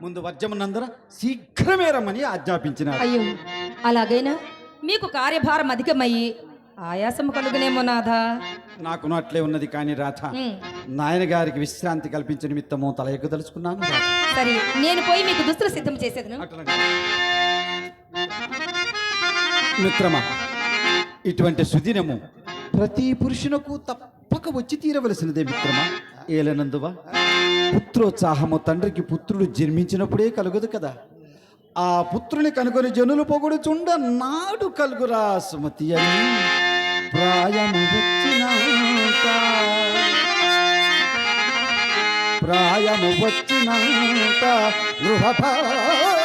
ముందు వర్జమునందర శీఘ్రమే రమ్మని ఆజ్ఞాపించినారు. అయ్యో అలాగైనా మీకు కార్యభారం అధికమయ్యి ఆయాసం కలుగునేమో నాథా. నాకు అట్లే ఉన్నది కానీ రాధ ఉమ్, నాయన గారికి విశ్రాంతి కల్పించిన నిమిత్తము తల ఎగ్గుదలుచుకున్నాను రాధ. సరే నేను పోయి మీకు దుస్తులు సిద్ధం చేసేదను. అట్లనే. మిత్రమా ఇటువంటి సుదినము ప్రతి పురుషునకు తప్పక వచ్చి తీరవలసినదే మిత్రమా. ఏలనందువా? పుత్రోత్సాహము తండ్రికి పుత్రుడు జన్మించినప్పుడే కలుగదు కదా. ఆ పుత్రుని కనుకొని జనులు పొగుడుచుండ నాడు కలుగురా సుమతి అని ప్రాయము వచ్చినాక ప్రాయము వచ్చినంత గృహభారము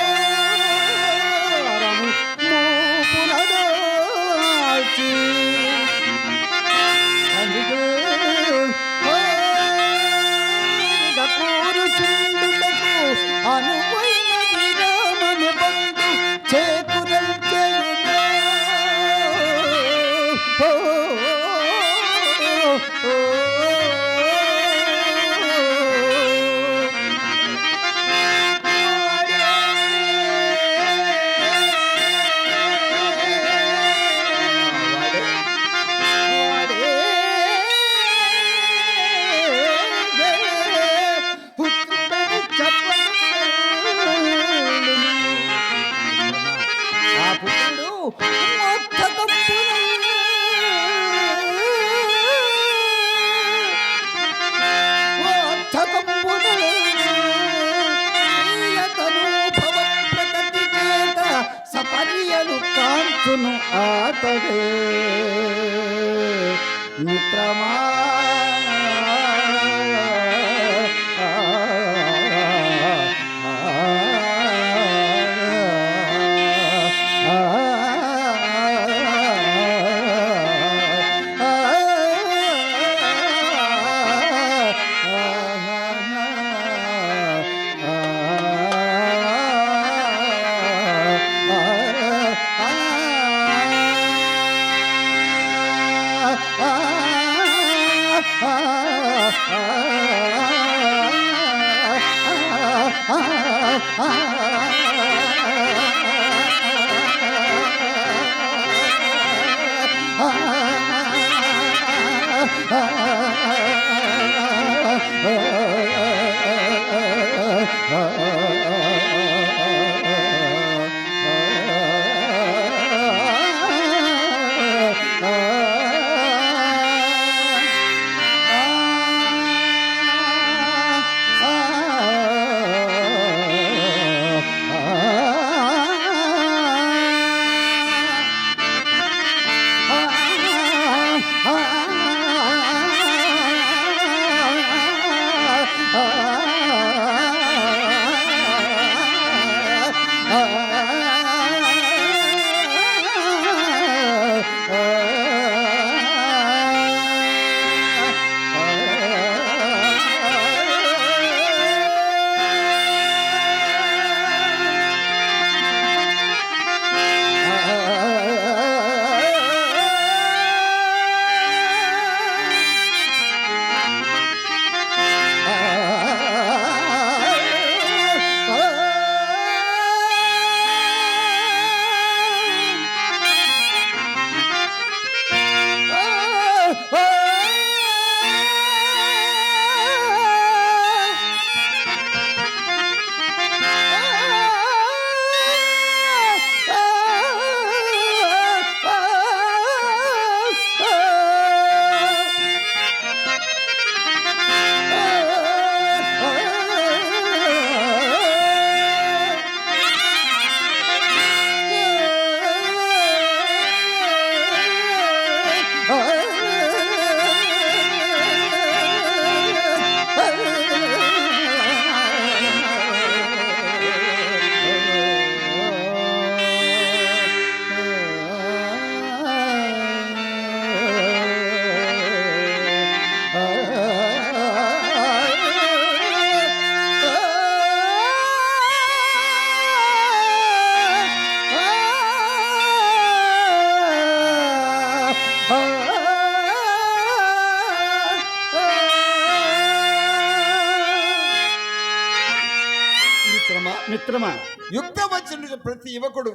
వచ్చిన ప్రతి యువకుడు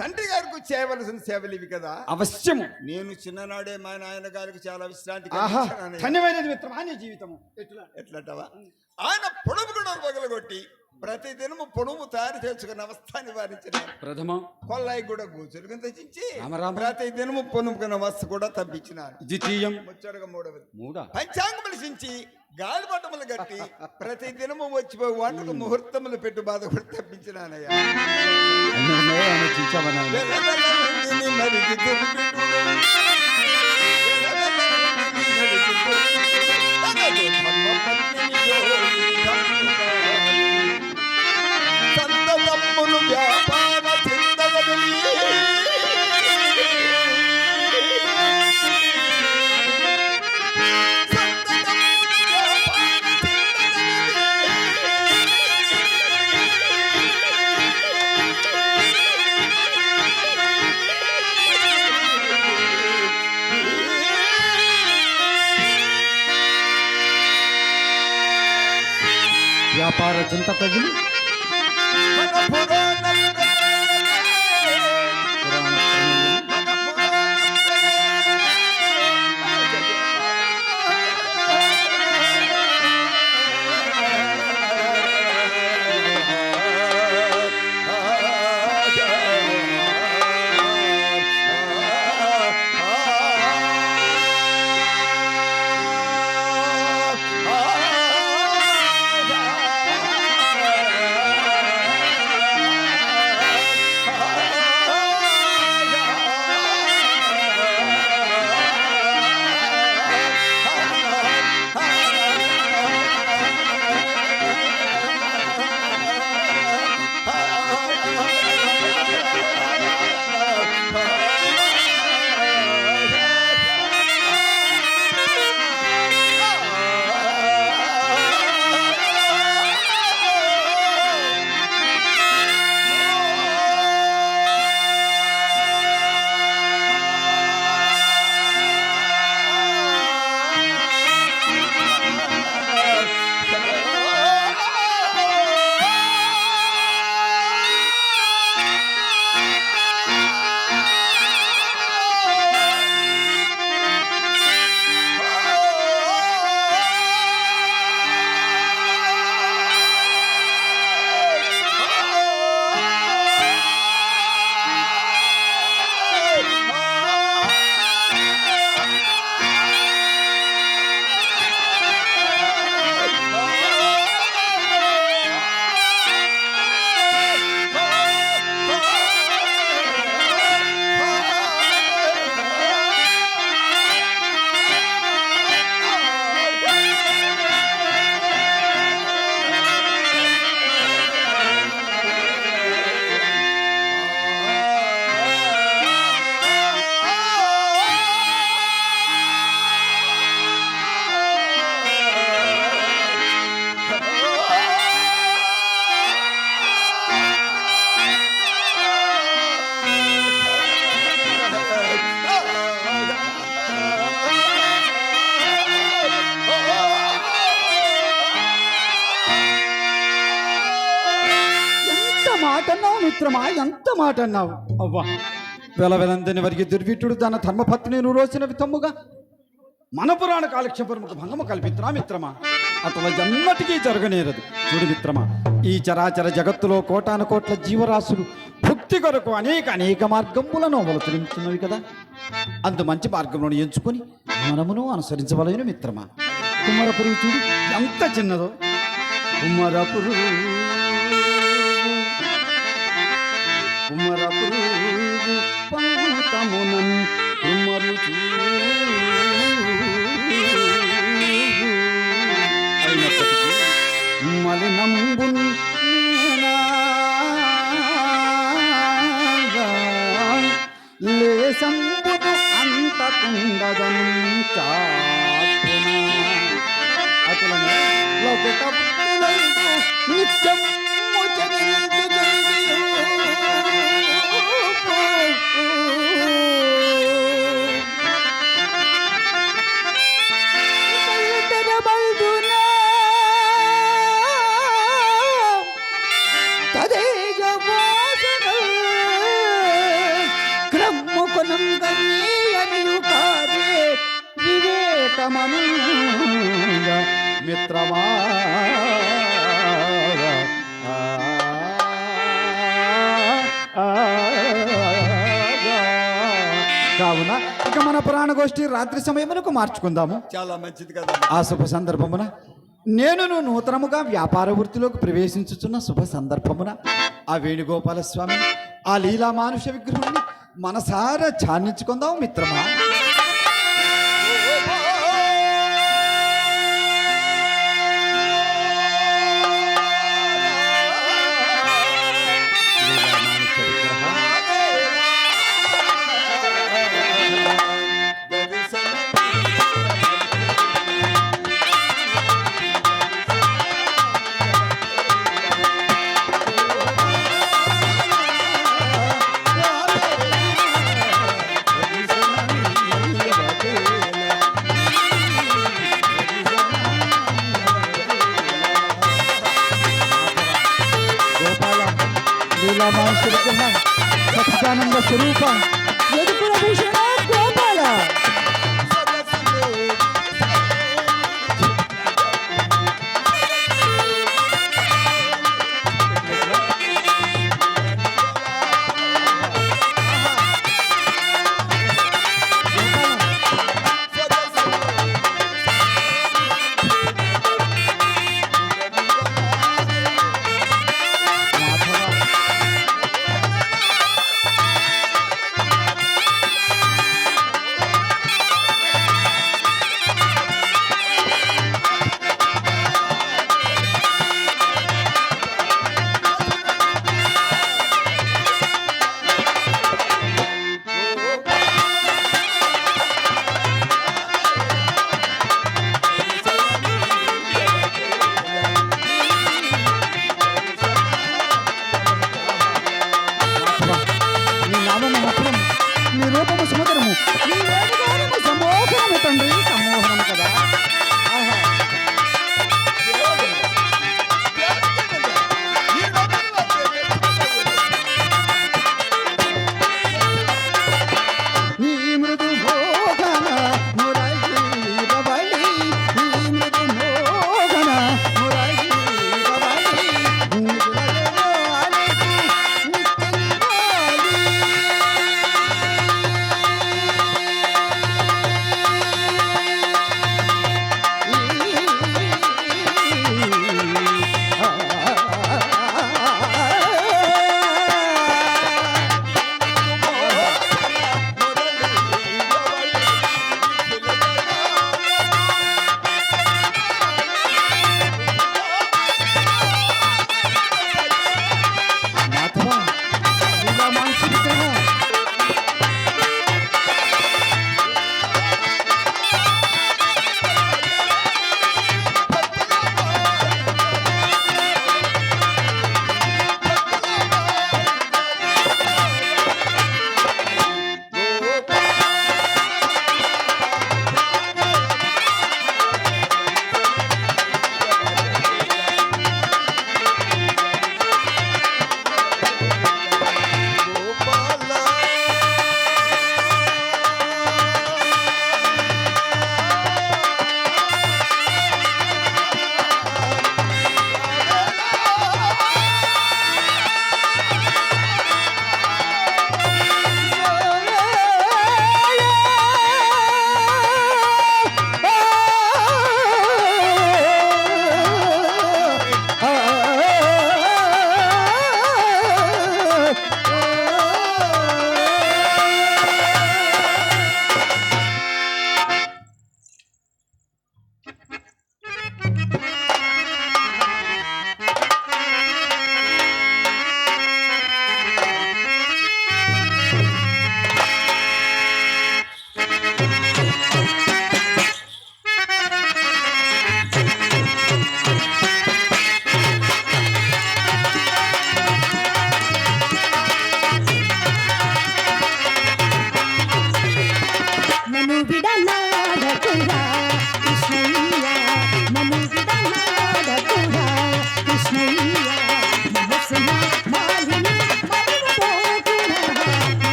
తండ్రి గారికి చేయవలసిన సేవలు ఇవి కదా. అవశ్యము. నేను చిన్ననాడే మా నాయన గారికి చాలా విశ్రాంతి. ధన్యమైనది మిత్రమా నీ జీవితము? ఎట్లా ఎట్లంటావా? ఆయన పొడుము కూడా పగలగొట్టి ప్రతి దినము పొడుము తయారు చేసుకున్న అవస్థ నివారించిన ప్రథమ కొల్లాయి కూడా కూర్చుని తెచ్చించి రామరామ. ప్రతి దినము పొనుముకున్న వస్తు కూడా తప్పించినారు ద్వితీయం ముచ్చటగా మూడవది మూడా పంచాంగములు సించి గాలిపటములు కట్టి ప్రతి దినము వచ్చిపోయి వంటకు ముహూర్తములు పెట్టు బాధ కూడా తప్పించినానయ్యా వ్యాపార చింత మాట అన్నావు. అవ్వా. వెలవెలందని వరికి దుర్విటుడు తన ధర్మపత్ని రోజున వితమ్ముగా మన పురాణ కాలక్షేపముకు భంగము కల్పించరా మిత్రమా? అట్లా ఎన్నటికీ జరగనేరదు. చూడు మిత్రమా ఈ చరాచర జగత్తులో కోటాను కోట్ల జీవరాశులు భుక్తి కొరకు అనేక అనేక మార్గములను అవతరించున్నవి కదా. అందు మంచి మార్గములను ఎంచుకొని మనమును అనుసరించవలసిన మిత్రమా. కుమ్మర పురుగు చూడు ఎంత చిన్నదో. కుమ్మర రాత్రి సమయమునకు మార్చుకుందాము. చాలా మంచిది కదా. ఆ శుభ సందర్భమున నేను నూతనముగా వ్యాపార వృత్తిలోకి ప్రవేశించుచున్న శుభ సందర్భమున ఆ వేణుగోపాల స్వామి ఆ లీలా మానుష విగ్రహాన్ని మనసారా ఛానించుకుందాం మిత్రమా? లీలా మానుష విగ్రహ సచ్చిదానంద స్వరూప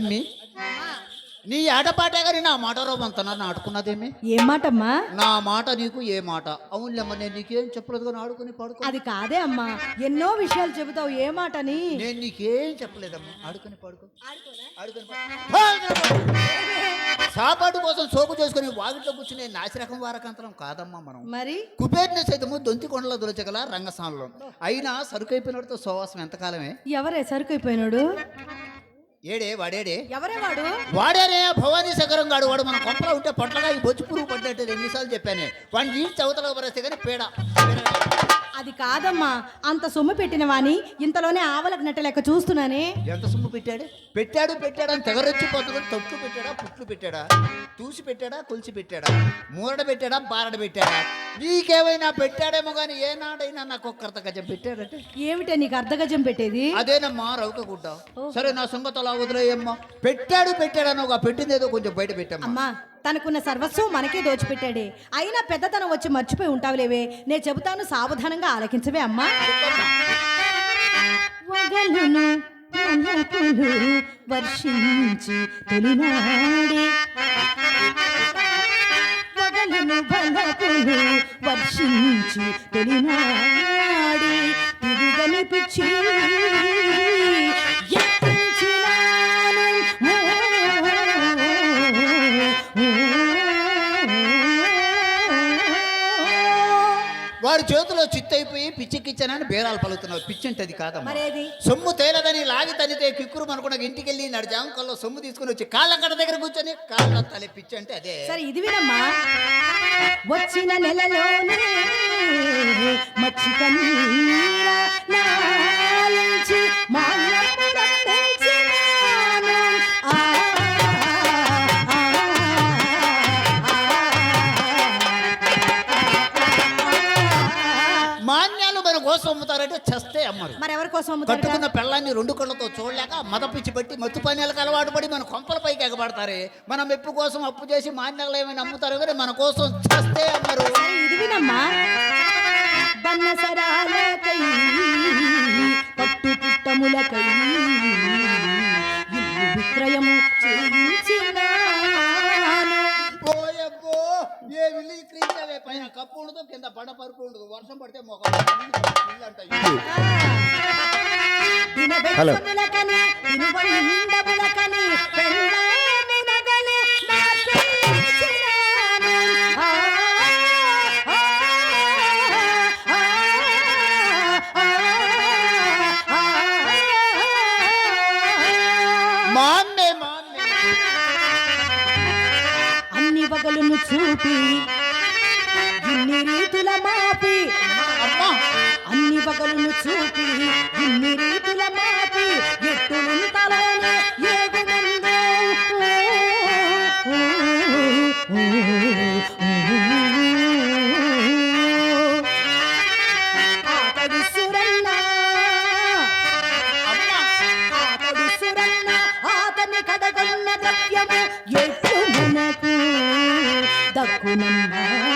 అమ్మి నీ ఆటపాటే గారి నా మాట రోమంతనా ఆడుకున్నదేమి? ఏం మాటమ్మా? నా మాట నీకు ఏ మాట? అవునులేమ్మ నేను నీకేం చెప్పలేదు కానీ ఆడుకుని పాడుకో అది కాదే అమ్మా. ఎన్నో విషయాలు చెబుతావు ఏ మాటని? నేను నీకేం చెప్పలేదమ్మా. ఆడుకుని పాడుకో. ఆడుకుని. సాపాటు కోసం సోకు చేసుకుని వాకిట్లో కూర్చునే నాసిరకం వారకంతరం కాదమ్మా మనం. మరి? కుబేర్ని సైతము దొంతి కొండల దొరచగల రంగస్థానంలో అయినా సరుకైపోయినతో సోవాసం ఎంతకాలమే? ఎవరే సరుకైపోయినాడు? ఏడే వాడేడే? ఎవరే వాడు? వాడేనే భవానీ శకరం గాడు. వాడు మన కొంపలో ఉంటే పొట్లగా ఈ బొచ్చు పురుగు పడ్డట్టు ఎన్నిసార్లు చెప్పాను. వాడిని ఈ చవతలో పరేస్తే కానీ పేడ. అది కాదమ్మా అంత సొమ్ము పెట్టిన వాణి ఇంతలోనే ఆవలకు నెట్ట లెక్క చూస్తున్నానే. ఎంత సొమ్ము పెట్టాడు? పెట్టాడు పెట్టాడు అని తెగరొచ్చిపోతుంది తొక్కు పెట్టాడా పుట్లు పెట్టాడా తూసి పెట్టాడా కొలిచి పెట్టాడా మూరడ పెట్టాడా బారడ పెట్టాడా? నీకేమైనా పెట్టాడేమో కానీ ఏనాడైనా నాకు ఒక్కర్త గజం పెట్టాడంటే. ఏమిటే నీకు అర్ధగజం పెట్టేది? అదేనమ్మా రౌక గుడ్డ. సరే నా సంగతలా వదిలేయమ్మా. పెట్టాడు పెట్టాడని ఒక పెట్టింది ఏదో కొంచెం బయట పెట్టమ్మా. అమ్మా తనకున్న సర్వస్వం మనకే దోచిపెట్టాడే. అయినా పెద్దతనం వచ్చి మర్చిపోయి ఉంటావులేవే. నేను చెబుతాను సావధానంగా ఆలకించవే అమ్మా. వగలును వలపులు వర్షించి తొలినాడే. వగలును వర్షించి తొలినాడే. తిరుగని పిచ్చి పిచ్చికిచ్చానని బేరాలు పలుకుతున్నావు. పిచ్చి అంటే అది కాదమ్మా సొమ్ము తేలదని లాగి తనితే కిక్కురు మనకున్న ఇంటికి వెళ్ళి నాడు జామకల్లో సొమ్ము తీసుకుని వచ్చి కాళ్ళ కడ దగ్గర కూర్చొని కాళ్ళ తలే పిచ్చి అంటే అదే. సరే ఇది వినమ్మా. వచ్చిన నెలలోనే మచ్చి కన్నీరా నాలించి మానపురం కోసం అమ్ముతారంటే చస్తే అమ్మరు. మరెవరి కోసం అమ్ముతారు కట్టుకున్న పెళ్ళాన్ని రెండు కళ్ళతో చూడలేక మద పిచ్చి పట్టి మత్తు పానీయాలకు అలవాటు పడి మన కొంపల పైకి ఎగబడతారే. మన మెప్పు కోసం అప్పు చేసి మాన్యాలు ఏమైనా అమ్ముతారు కానీ మన కోసం చస్తే అమ్మరు. ఇది వినమ్మా. బన్నసరాలకై పట్టు పుట్టములకై ఇల్లు విక్రయము ఏ విల్లు క్రీంచవే పైన కప్పు ఉండదు కింద బండ పరుపు ఉండదు. వర్షం పడితే మొక్క ఇల్లు అంట ఇల్లు. ఆతని కడగన్న దక్కునమ్మా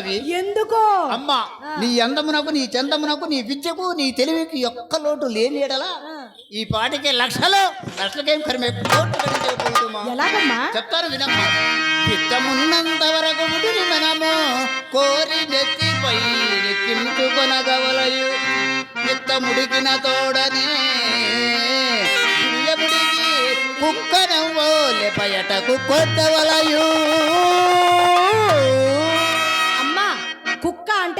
చరుచుతున్నవి ఎందుకో? అమ్మా నీ అందమునకు నీ చందమునకు నీ విద్యకు నీ తెలివికి ఒక్క లోటు లేని ఎడలా ఈ పాటికి లక్షలు లక్షలకేం కరిమే. ఎలాగమ్మా? చెప్తాను వినమ్మా. చిత్తమున్నంత వరకు విడిని మనము కోరి నెత్తిపై నెక్కించుకొనగవలయు. చిత్తముడికిన తోడనే పిల్లముడికి కుక్కనవ్వోలే బయటకు కొట్టవలయు.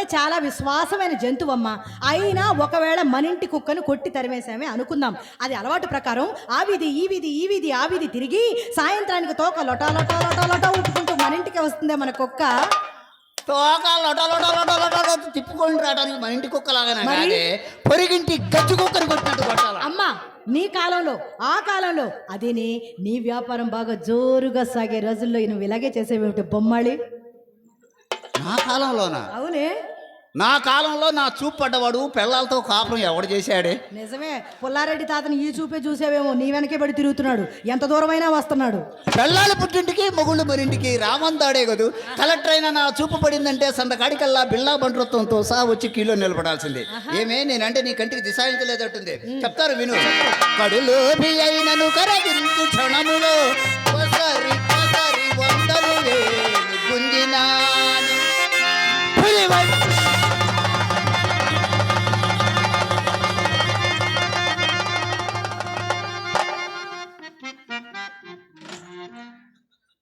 అంటే చాలా విశ్వాసమైన జంతువమ్మా. అయినా ఒకవేళ మన ఇంటి కుక్కను కొట్టి తరిమేసామే అనుకుందాం. అది అలవాటు ప్రకారం ఆ వీధి ఈ వీధి ఈ వీధి ఆ వీధి తిరిగి సాయంత్రానికి తోక లొటా లొటా లొటా లొటా ఊపుకుంటూ మన ఇంటికి వస్తుందే మన కుక్క. తోక లొట లొట లొట లొట తిప్పుకొని రావడానికి మన ఇంటి కుక్కలాగానే? కాదే పొరిగింటి గజ్జి కుక్కని కొట్టినట్టు కొట్టాల? అమ్మా నీ కాలంలో ఆ కాలంలో అదేనే నీ వ్యాపారం బాగా జోరుగా సాగే రోజుల్లో నువ్వు ఇలాగే చేసేవేమిటి బొమ్మాళి? నా కాలంలోనా? అవునే. నా కాలంలో నా చూపు పడ్డవాడు పిల్లలతో కాపురం ఎవడు చేశాడే? నిజమే. పుల్లారెడ్డి తాతని ఈ చూపే చూసేవేమో. నీ వెనకే పడి తిరుగుతున్నాడు. ఎంత దూరమైనా వస్తున్నాడు. పెళ్ళాలి పుట్టింటికి మొగుళ్ళు మరింటికి రామందాడే కదూ. కలెక్టర్ అయినా నా చూపు పడిందంటే సందకాడికల్లా బిల్లా బండ్రత్వంతో సహా వచ్చి కీలో నిలబడాల్సిందే. ఏమే నేనంటే నీ కంటికి దిశాయించలేదట్టుంది. చెప్తారు విను. కడులు క్షణములో.